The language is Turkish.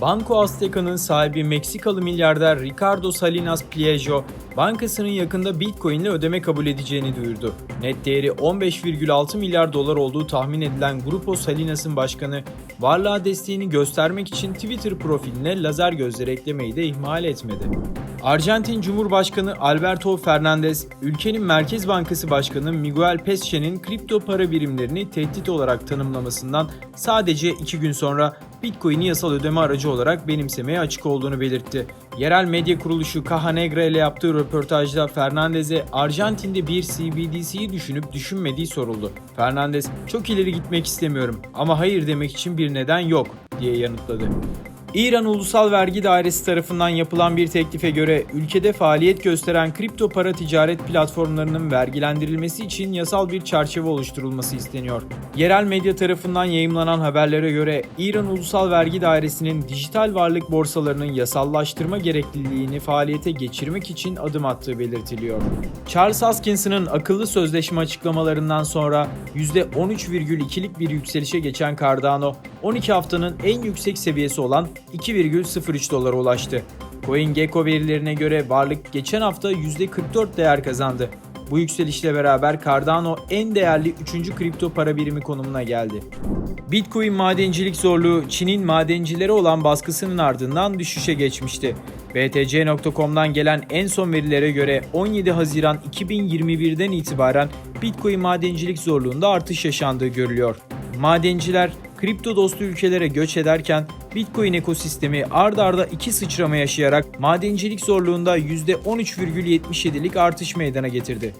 Banco Azteca'nın sahibi Meksikalı milyarder Ricardo Salinas Pliego, bankasının yakında Bitcoin ile ödeme kabul edeceğini duyurdu. Net değeri 15,6 milyar dolar olduğu tahmin edilen Grupo Salinas'ın başkanı, varlığa desteğini göstermek için Twitter profiline lazer gözleri eklemeyi de ihmal etmedi. Arjantin Cumhurbaşkanı Alberto Fernandez, ülkenin Merkez Bankası Başkanı Miguel Pesce'nin kripto para birimlerini tehdit olarak tanımlamasından sadece iki gün sonra Bitcoin'i yasal ödeme aracı olarak benimsemeye açık olduğunu belirtti. Yerel medya kuruluşu Caja Negra ile yaptığı röportajda Fernandez'e Arjantin'de bir CBDC'yi düşünüp düşünmediği soruldu. Fernandez, çok ileri gitmek istemiyorum ama hayır demek için bir neden yok diye yanıtladı. İran Ulusal Vergi Dairesi tarafından yapılan bir teklife göre ülkede faaliyet gösteren kripto para ticaret platformlarının vergilendirilmesi için yasal bir çerçeve oluşturulması isteniyor. Yerel medya tarafından yayımlanan haberlere göre İran Ulusal Vergi Dairesi'nin dijital varlık borsalarının yasallaştırma gerekliliğini faaliyete geçirmek için adım attığı belirtiliyor. Charles Hoskinson'ın akıllı sözleşme açıklamalarından sonra %13,2'lik bir yükselişe geçen Cardano, 12 haftanın en yüksek seviyesi olan 2,03 dolara ulaştı. CoinGecko verilerine göre varlık geçen hafta %44 değer kazandı. Bu yükselişle beraber Cardano en değerli 3. kripto para birimi konumuna geldi. Bitcoin madencilik zorluğu Çin'in madencilere olan baskısının ardından düşüşe geçmişti. BTC.com'dan gelen en son verilere göre 17 Haziran 2021'den itibaren Bitcoin madencilik zorluğunda artış yaşandığı görülüyor. Madenciler kripto dostu ülkelere göç ederken Bitcoin ekosistemi ard arda iki sıçrama yaşayarak madencilik zorluğunda %13,77'lik artış meydana getirdi.